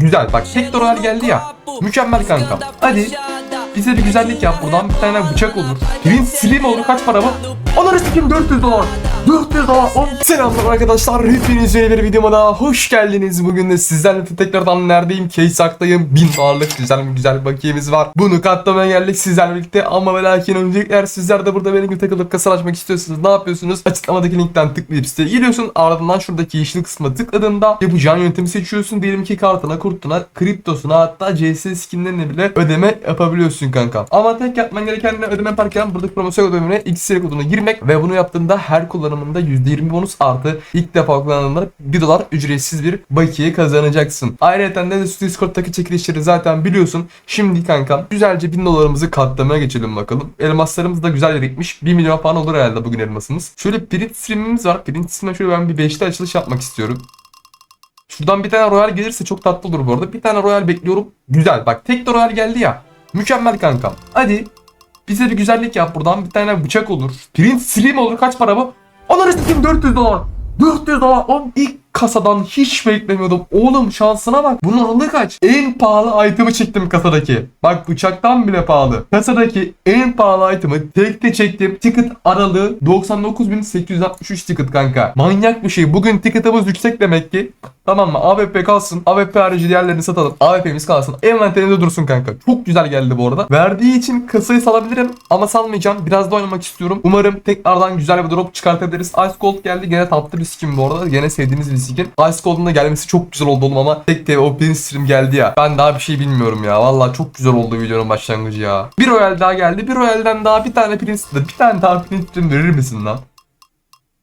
Güzel bak royal geldi ya. Mükemmel kankam. Hadi bize bir güzellik yap buradan bir tane bıçak olur. Prince Slim olur kaç para bu? Onları sikim 400 dolar. 400 dolar. On... Selamlar arkadaşlar. Hepiniz yeni bir videoma daha hoş geldiniz. Bugün de sizlerle tekrardan neredeyim? Case'aktayım. 1000 dolarlık güzel bir güzel bakiyemiz var. Bunu katlamaya geldik sizlerle birlikte. Ama ve lakin öncelikler sizler de burada benim gibi takılıp kasa açmak istiyorsanız ne yapıyorsunuz? Açıklamadaki linkten tıklayıp siteye geliyorsun. Ardından şuradaki yeşil kısma tıkladığında yapacağın yöntemi seçiyorsun. Diyelim ki kartına, kurtuna, kriptosuna hatta CS skinlerine bile ödeme yapabiliyorsun kankam. Ama tek yapman gereken ne ödeme yaparken buradaki promosyon ödemene X'e koduna girmek ve bunu yaptığında her kullanımında %20 bonus artı ilk defa kullananlara 1 dolar ücretsiz bir bakiye kazanacaksın. Ayrıca de Discord'daki çekilişleri zaten biliyorsun. Şimdi kankam güzelce 1000 dolarımızı katlamaya geçelim bakalım. Elmaslarımız da güzel birikmiş. 1 milyon falan olur herhalde bugün elmasımız. Şöyle print streamimiz var. Print stream'e şöyle ben bir 5'te açılış yapmak istiyorum. Şuradan bir tane royal gelirse çok tatlı olur bu arada. Bir tane royal bekliyorum. Güzel. Bak tek de royal geldi ya. Mükemmel kankam. Hadi bize bir güzellik yap buradan. Bir tane bıçak olur. Print slim olur. Kaç para bu? Onları satayım 400 dolar. 400 dolar. Oğlum ilk kasadan hiç beklemiyordum. Oğlum şansına bak. Bunun aralığı kaç? En pahalı item'ı çektim kasadaki. Bak bıçaktan bile pahalı. Kasadaki en pahalı item'ı tekte çektim. Ticket aralığı 99.863 ticket kanka. Manyak bir şey. Bugün ticket'ımız yüksek demek ki. Tamam mı? AWP kalsın. AWP harici diğerlerini satalım. AWP'miz kalsın. Envanterinde dursun kanka. Çok güzel geldi bu arada. Verdiği için kasayı salabilirim ama salmayacağım. Biraz da oynamak istiyorum. Umarım tekrardan güzel bir drop çıkartabiliriz. Ice Gold geldi. Gene tatlı bir skin bu arada. Gene sevdiğimiz bir skin. Ice Gold'un da gelmesi çok güzel oldu oğlum ama tek de o pin stream geldi ya. Ben daha bir şey bilmiyorum ya. Vallahi çok güzel oldu videonun başlangıcı ya. Bir royal daha geldi. Bir royalden daha bir tane stream. Bir tane daha pin stream verir misin lan?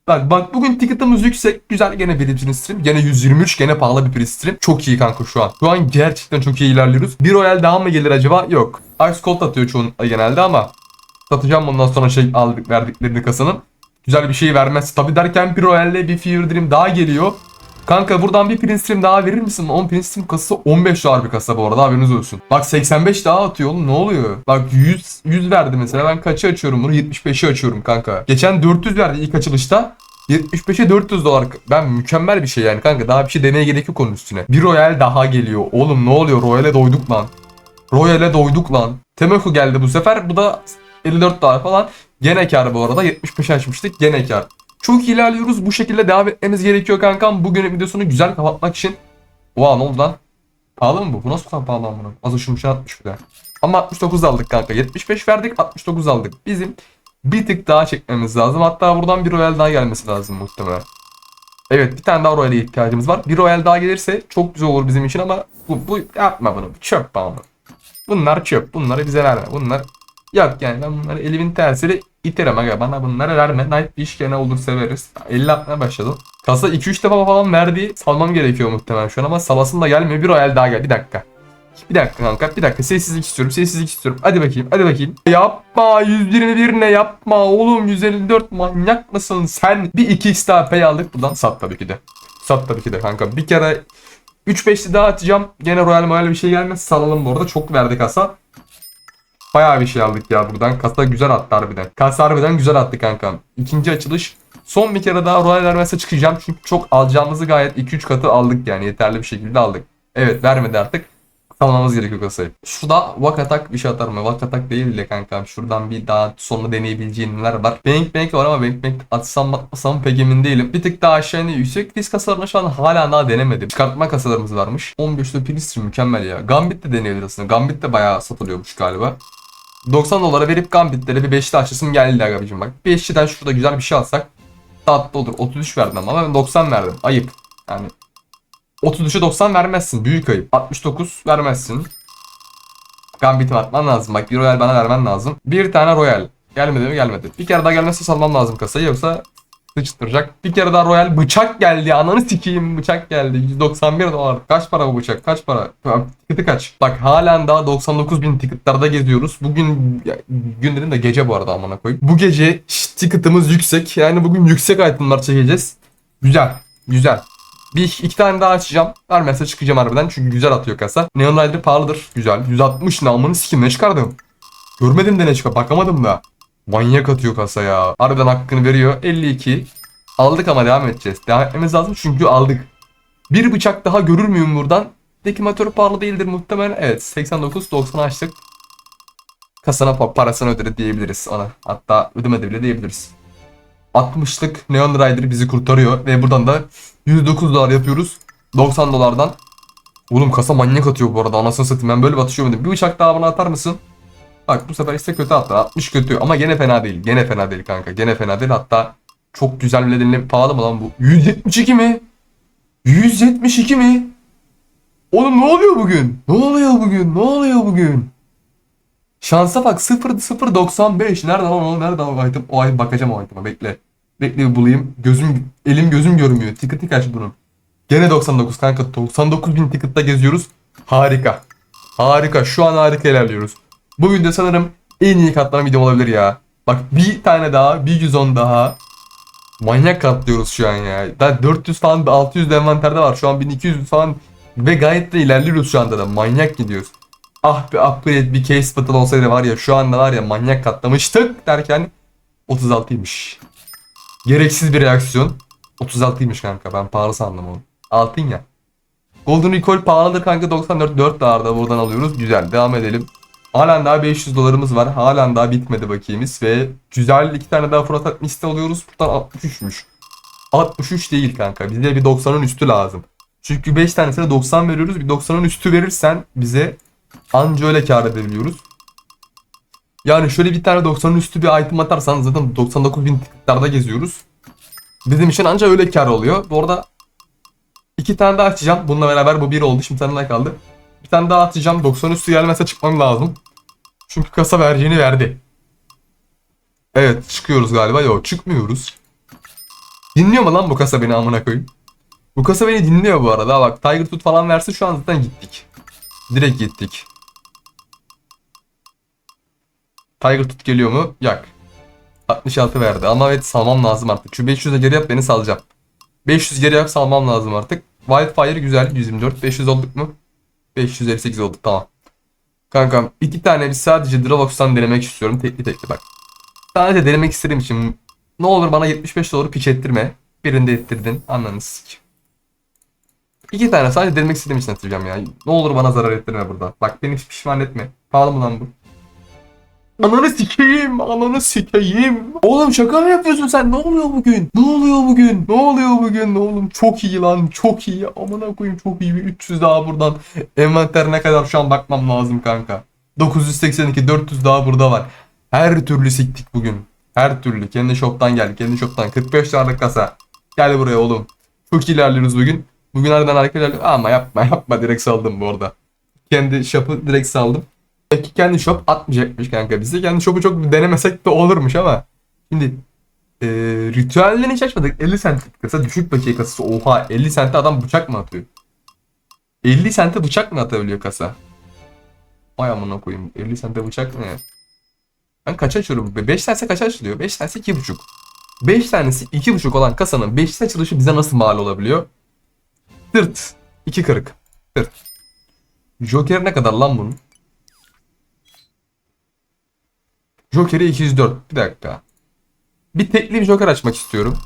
Bak, bak bugün ticket'ımız yüksek. Güzel gene bir print stream. Gene 123 gene pahalı bir print stream. Çok iyi kanka şu an. Şu an gerçekten çok iyi ilerliyoruz. Bir royal daha mı gelir acaba? Yok. Ice Cold atıyor çoğun genelde ama satacağım bundan sonra şey aldık verdiklerini kasanın. Güzel bir şey vermez. Tabi derken bir royalle bir fever dream daha geliyor. Kanka buradan bir print stream daha verir misin? 10 print stream kasası 15 dolar bir kasa bu arada haberiniz olsun. Bak 85 daha atıyor oğlum ne oluyor? Bak 100 100 verdi mesela ben kaçı açıyorum bunu 75'i açıyorum kanka. Geçen 400 verdi ilk açılışta. 75'e 400 dolar. Ben mükemmel bir şey yani kanka. Daha bir şey demeye gerek yok onun üstüne. Bir Royal daha geliyor. Oğlum ne oluyor? Royal'e doyduk lan. Royal'e doyduk lan. Temeko geldi bu sefer. Bu da 54 dolar falan. Gene kar bu arada. 75 açmıştık. Gene kar. Çok ilerliyoruz. Bu şekilde devam etmemiz gerekiyor kankam. Bugünün videosunu güzel kapatmak için. Oha ne oldu lan? Pahalı mı bu? Bu nasıl bu kadar pahalı amına? Az uçmuş 60 bir de. Ama 69 aldık kanka. 75 verdik 69 aldık. Bizim bir tık daha çekmemiz lazım. Hatta buradan bir royal daha gelmesi lazım muhtemelen. Evet bir tane daha royale ihtiyacımız var. Bir royal daha gelirse çok güzel olur bizim için ama bu, bu yapma bunu. Bu çöp bağımı. Bunlar çöp. Bunları bize verme. Bunlar yok yani ben bunları elimin tersiyle iterim aga. Bana bunları verme. Night Fish gene olur severiz. 50 atmaya başladım. Kasa 2-3 defa falan verdi. Salmam gerekiyor muhtemelen şu an ama salasın da gelmiyor. Bir royal daha gel. Bir dakika. Bir dakika kanka bir dakika sessizlik istiyorum sessizlik istiyorum hadi bakayım hadi bakayım Yapma 121 ne yapma oğlum 154 manyak mısın sen Bir 2x daha pay aldık buradan sat tabii ki de Sat tabii ki de kanka bir kere 3-5'li daha atacağım gene royal moyal bir şey gelmez salalım bu arada çok verdi kasa Bayağı bir şey aldık ya buradan kasa güzel attı harbiden Kasa harbiden güzel attı kankam İkinci açılış Son bir kere daha royal vermezse çıkacağım çünkü çok alacağımızı gayet 2-3 katı aldık yani yeterli bir şekilde aldık Evet vermedi artık Salmamız gerekiyor kasayı. Şurada Vak Atak bir şey atar mı? Vak Atak değil de kankam. Şuradan bir daha sonra deneyebileceğin neler var. Bank Bank var ama Bank Bank atsam atmasam pek emin değilim. Bir tık daha aşağı iniyor. Yüksek risk kasalarını şu an hala daha denemedim. Çıkartma kasalarımız varmış. 15'te Pilistri mükemmel ya. Gambit de deneyebilir aslında. Gambit de bayağı satılıyormuş galiba. 90 dolara verip Gambit'lere bir 5'li açısım geldi abicim bak. 5'liden şurada güzel bir şey alsak tatlı olur. 33 verdim ama ben 90 verdim. Ayıp. Yani 33'e 90 vermezsin. Büyük ayıp. 69 vermezsin. Gambit'imi atman lazım. Bak bir royal bana vermen lazım. Bir tane royal. Gelmedi mi? Gelmedi. Bir kere daha gelmezse salmam lazım kasayı yoksa sıçtıracak. Bir kere daha royal bıçak geldi. Ananı sikeyim bıçak geldi. 191 dolar. Kaç para bu bıçak? Kaç para? Tiketi kaç? Bak halen daha 99 bin ticketlarda geziyoruz. Bugün ya, gün dedim de gece bu arada amına koyayım. Bu gece şş, ticketımız yüksek. Yani bugün yüksek itemlar çekeceğiz. Güzel. Güzel. Bir iki tane daha açacağım. Vermezse çıkacağım harbiden çünkü güzel atıyor kasa. Neon Rider pahalıdır. Güzel. 160 namını sikim ne çıkardım? Görmedim de ne çıkar. Bakamadım da. Manyak atıyor kasa ya. Harbiden hakkını veriyor. 52. Aldık ama devam edeceğiz. Devam etmemiz lazım çünkü aldık. Bir bıçak daha görür müyüm buradan? Ligdeki motor pahalı değildir muhtemelen. Evet 89-90 açtık. Kasana pa- parasını ödedi diyebiliriz ona. Hatta ödemedi bile diyebiliriz. 60'lık Neon Rider bizi kurtarıyor ve buradan da 109 dolar yapıyoruz. 90 dolardan. Oğlum kasa manyak atıyor bu arada anasını satayım ben böyle atış görmedim. Bir bıçak daha bana atar mısın? Bak bu sefer işte kötü attı. 60 kötü ama gene fena değil. Gene fena değil kanka. Gene fena değil. Hatta çok güzel bile denilen pahalı mı lan bu? 172 mi? 172 mi? Oğlum ne oluyor bugün? Ne oluyor bugün? Ne oluyor bugün? Şansa bak 0 0 95. Nerede lan o? Nerede o item? O item bakacağım o item'a bekle. Bekle bir bulayım. Gözüm elim gözüm görmüyor. Ticket'i kaç bunun? Gene 99 kanka. 99 bin ticket'ta geziyoruz. Harika. Harika. Şu an harika ilerliyoruz. Bu video sanırım en iyi katlama videom olabilir ya. Bak bir tane daha, bir 110 daha. Manyak katlıyoruz şu an ya. Daha 400 falan, 600 de envanterde var. Şu an 1200 falan ve gayet de ilerliyoruz şu anda da. Manyak gidiyoruz. Ah bir upgrade bir case battle olsaydı var ya şu anda var ya manyak katlamıştık derken 36'ymış. Gereksiz bir reaksiyon. 36'ymış kanka ben pahalı sandım onu. Altın ya. Golden Recall pahalıdır kanka 94 4 da buradan alıyoruz. Güzel devam edelim. Halen daha 500 dolarımız var. Halen daha bitmedi bakiyemiz ve güzel iki tane daha Fırat liste alıyoruz. Buradan 63'müş. 63 değil kanka. Bize bir 90'ın üstü lazım. Çünkü 5 tanesine 90 veriyoruz. Bir 90'ın üstü verirsen bize anca öyle kar edebiliyoruz. Yani şöyle bir tane 90'ın üstü bir item atarsan zaten 99 bin tıklarda geziyoruz. Bizim için anca öyle kar oluyor. Bu arada iki tane daha açacağım. Bununla beraber bu bir oldu. Şimdi tane daha kaldı. Bir tane daha atacağım. 90 üstü gelmezse çıkmam lazım. Çünkü kasa vereceğini verdi. Evet çıkıyoruz galiba. Yok çıkmıyoruz. Dinliyor mu lan bu kasa beni amına koyayım? Bu kasa beni dinliyor bu arada. Bak Tiger Tooth falan verse şu an zaten gittik. Direkt gittik. Tiger Tooth geliyor mu? Yak. 66 verdi ama evet salmam lazım artık. Şu 500'e geri yap beni salacağım. 500 geri yap salmam lazım artık. Wildfire güzel 124. 500 olduk mu? 558 olduk tamam. Kankam iki tane biz sadece Dravox'tan denemek istiyorum. Tekli tekli bak. Sadece denemek istediğim için ne olur bana 75 doları piç ettirme. Birinde ettirdin. Anladın sik. İki tane sadece denemek istediğim için atacağım ya. Ne olur bana zarar ettirme burada. Bak beni pişman etme. Pahalı mı lan bu? Ananı sikeyim, ananı sikeyim. Oğlum şaka mı yapıyorsun sen? Ne oluyor bugün? Ne oluyor bugün? Ne oluyor bugün? Oğlum çok iyi lan, çok iyi. Amına koyayım çok iyi. Bir 300 daha buradan. Envanterine kadar şu an bakmam lazım kanka. 982, 400 daha burada var. Her türlü siktik bugün. Her türlü. Kendi shop'tan gel, kendi shop'tan. 45 dolarlık kasa. Gel buraya oğlum. Çok ilerliyoruz bugün. Bugün harika ilerliyoruz. Ama yapma yapma direkt saldım bu arada. Kendi shop'ı direkt saldım. Belki kendi shop atmayacakmış kanka bize. Kendi shop'u çok denemesek de olurmuş ama. Şimdi e, ritüellerini hiç açmadık. 50 centlik kasa düşük bakiye kasası. Oha 50 sente adam bıçak mı atıyor? 50 sente bıçak mı atabiliyor kasa? Vay amına koyayım. 50 sente bıçak ne? Ben kaç açıyorum? 5 tanesi kaç açılıyor? 5 tanesi 2.5. 5 tanesi 2.5 olan kasanın 5 açılışı bize nasıl mal olabiliyor? Tırt. 2 kırık. Tırt. Joker ne kadar lan bunun? Joker'i 204. Bir dakika. Bir tekli bir Joker açmak istiyorum.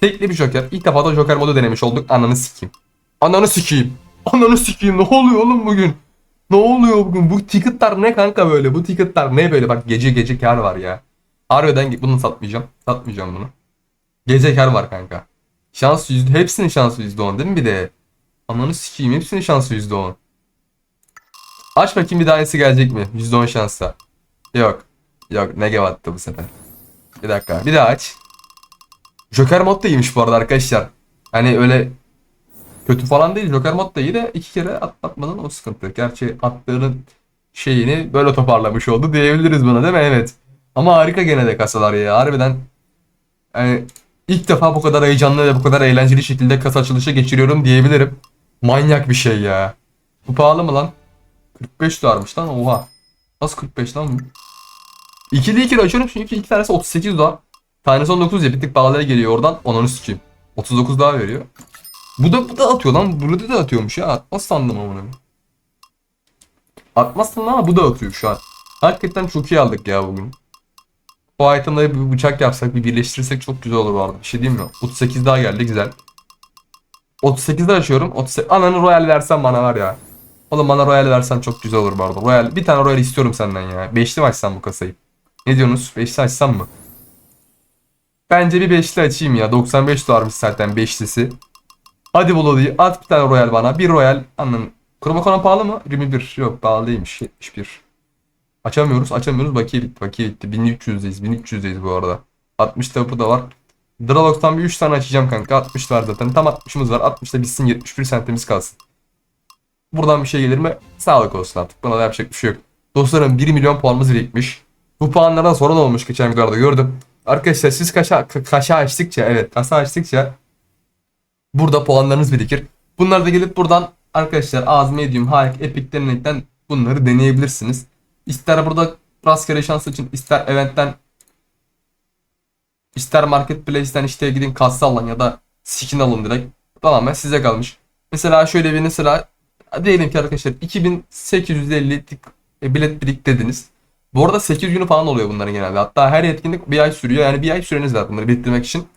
Tekli bir Joker. İlk defa da Joker modu denemiş olduk. Ananı sikeyim. Ananı sikeyim. Ananı sikeyim. Ne oluyor oğlum bugün? Ne oluyor bugün? Bu ticketlar ne kanka böyle? Bu ticketlar ne böyle? Bak gece gece kar var ya. Harbiden bunu satmayacağım. Satmayacağım bunu. Gece kar var kanka. Şans yüzde, hepsinin şansı yüzde on değil mi bir de? Ananı sikeyim hepsinin şansı yüzde on. Aç bakayım bir tanesi gelecek mi? Yüzde on şansla. Yok. Yok Negev attı bu sefer. Bir dakika bir daha aç. Joker mod da iyiymiş bu arada arkadaşlar. Hani öyle kötü falan değil. Joker mod da iyi de iki kere atlatmadan o sıkıntı. Gerçi attığının şeyini böyle toparlamış oldu diyebiliriz buna değil mi? Evet. Ama harika gene de kasalar ya. Harbiden yani ilk defa bu kadar heyecanlı ve bu kadar eğlenceli şekilde kasa açılışı geçiriyorum diyebilirim. Manyak bir şey ya. Bu pahalı mı lan? 45 dolarmış lan oha. Nasıl 45 lan? İkili ikili açıyorum çünkü iki tanesi 38 dolar. Tanesi 19 ya bir tık pahalıya geliyor oradan. Onu sikeyim. 39 daha veriyor. Bu da bu da atıyor lan. Burada da atıyormuş ya. Atmaz sandım bunu. Atmaz sandım ama bu da atıyor şu an. Hakikaten çok iyi aldık ya bugün. Bu itemları bir bıçak yapsak bir birleştirirsek çok güzel olur bu. Bir şey diyeyim mi? 38 daha geldi güzel. 38'de açıyorum. 38... Ananı Royal versen bana var ya. Oğlum bana Royal versen çok güzel olur bu. Royal, bir tane Royal istiyorum senden ya. Beşli mi açsam bu kasayı? Ne diyorsunuz? Beşli açsam mı? Bence bir beşli açayım ya. 95 dolarmış zaten beşlisi. Hadi Bulod'i at bir tane Royal bana. Bir Royal. Anladın. Kromakona pahalı mı? 21. Yok pahalı değilmiş. 71. Açamıyoruz. Açamıyoruz. Bakiye bitti. Bakiye bitti. 1300'deyiz. 1300'deyiz bu arada. 60 tapu da var. Dralox'tan bir 3 tane açacağım kanka. 60 var zaten. Tam 60'ımız var. 60 da bitsin 71 sentimiz kalsın. Buradan bir şey gelir mi? Sağlık olsun artık. Buna da yapacak bir şey yok. Dostlarım 1 milyon puanımız birikmiş. Bu puanlardan sorun olmuş geçen videolarda gördüm. Arkadaşlar siz kaşa, ka- kaşa açtıkça evet kasa açtıkça burada puanlarınız birikir. Bunlar da gelip buradan arkadaşlar az, medium, high, epic denilenkten bunları deneyebilirsiniz. İster burada rastgele şans için ister eventten ister marketplace'ten işte gidin kasa alın ya da skin alın direkt. Tamamen size kalmış. Mesela şöyle bir mesela diyelim ki arkadaşlar 2850 tik- e, bilet biriktirdiniz. Bu arada 8 günü falan oluyor bunların genelde. Hatta her etkinlik bir ay sürüyor. Yani bir ay süreniz var bunları biriktirmek için.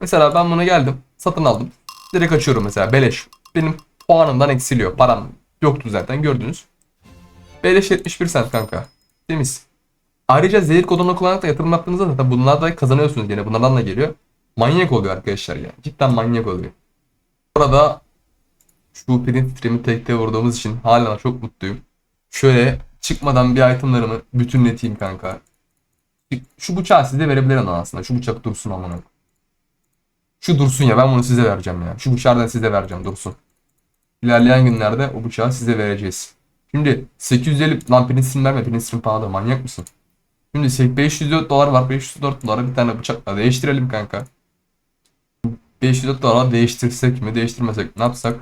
Mesela ben buna geldim. Satın aldım. Direkt açıyorum mesela beleş. Benim puanımdan eksiliyor. Param yoktu zaten gördünüz. Beleş 71 cent kanka. Temiz. Ayrıca zehir kodunu kullanarak da yatırım yaptığınızda zaten bunlar da kazanıyorsunuz yine. Bunlardan da geliyor. Manyak oluyor arkadaşlar ya. Cidden manyak oluyor. Burada şu print stream'i tekte vurduğumuz için hala çok mutluyum. Şöyle çıkmadan bir itemlarımı bütünleteyim kanka. Şu bıçağı size verebilirim aslında. Şu bıçak dursun amına. Şu dursun ya ben bunu size vereceğim ya. Şu bıçağı da size vereceğim dursun. İlerleyen günlerde o bıçağı size vereceğiz. Şimdi 850 lan stream verme stream pahalı manyak mısın? Şimdi 504 dolar var 504 dolara bir tane bıçakla değiştirelim kanka. 504 dolar değiştirsek mi değiştirmesek ne yapsak?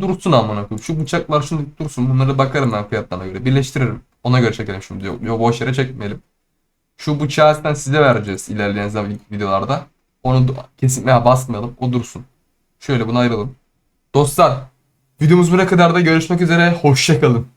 Dursun amına koyayım. Şu bıçaklar şimdi dursun. Bunları bakarım ben fiyatlarına göre. Birleştiririm. Ona göre çekelim şimdi. Yok, yok boş yere çekmeyelim. Şu bıçağı zaten size vereceğiz ilerleyen videolarda. Onu kesinlikle basmayalım. O dursun. Şöyle bunu ayıralım. Dostlar videomuz buraya kadar da görüşmek üzere. Hoşçakalın.